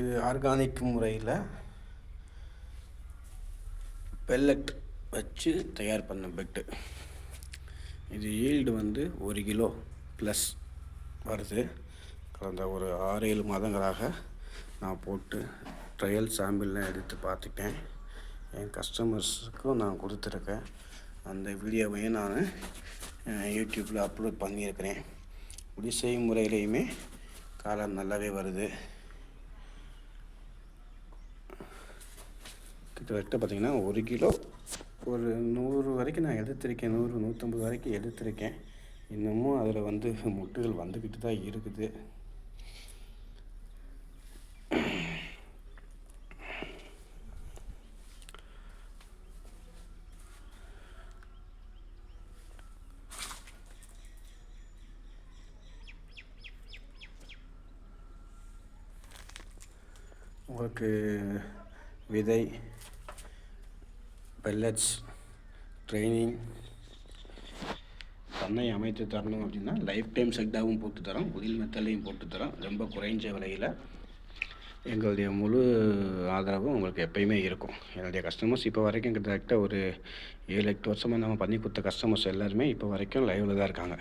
இது ஆர்கானிக் முறையில் பெல்லட் வச்சு தயார் பண்ண பெட்டு இது ஈல்டு வந்து ஒரு கிலோ ப்ளஸ் வருது. கடந்த ஒரு ஆறு ஏழு மாதங்களாக நான் போட்டு ட்ரையல் சாம்பிள்லாம் எடுத்து பார்த்துட்டேன். என் கஸ்டமர்ஸுக்கும் நான் கொடுத்துருக்கேன். அந்த வீடியோவையும் நான் யூடியூப்பில் அப்லோட் பண்ணியிருக்கிறேன். குடிசை முறையிலையுமே காலம் நல்லாவே வருது. கிட்டத்தட்ட பார்த்திங்கன்னா ஒரு கிலோ ஒரு நூறு வரைக்கும் நான் எடுத்திருக்கேன். நூறு நூற்றம்பது வரைக்கும் எடுத்திருக்கேன். இன்னமும் அதில் வந்து முட்டுகள் வந்துக்கிட்டு தான் இருக்குது. உங்களுக்கு விதை பெல்லட்ஸ் ட்ரைனிங் பண்ணை அமைத்து தரணும் அப்படின்னா லைஃப் டைம் செக்டாகவும் போட்டு தரோம் குதில் மெத்தலையும் போட்டு தரோம். ரொம்ப குறைஞ்ச விலையில் எங்களுடைய முழு ஆதரவும் உங்களுக்கு எப்பயுமே இருக்கும். என்னுடைய கஸ்டமர்ஸ் இப்போ வரைக்கும் கிட்டத்தட்ட ஒரு ஏழு எட்டு வருஷமாக நம்ம பண்ணி கொடுத்த கஸ்டமர்ஸ் எல்லாருமே இப்போ வரைக்கும் லைவில் தான் இருக்காங்க.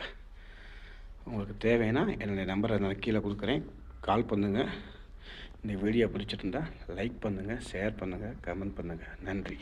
உங்களுக்கு தேவைன்னா என்னுடைய நம்பரை நான் கீழே கொடுக்குறேன். கால் பண்ணுங்கள் இந்த வீடியோ பிடிச்சிருந்தா லைக் பண்ணுங்கள் ஷேர் பண்ணுங்கள் கமெண்ட் பண்ணுங்கள் நன்றி.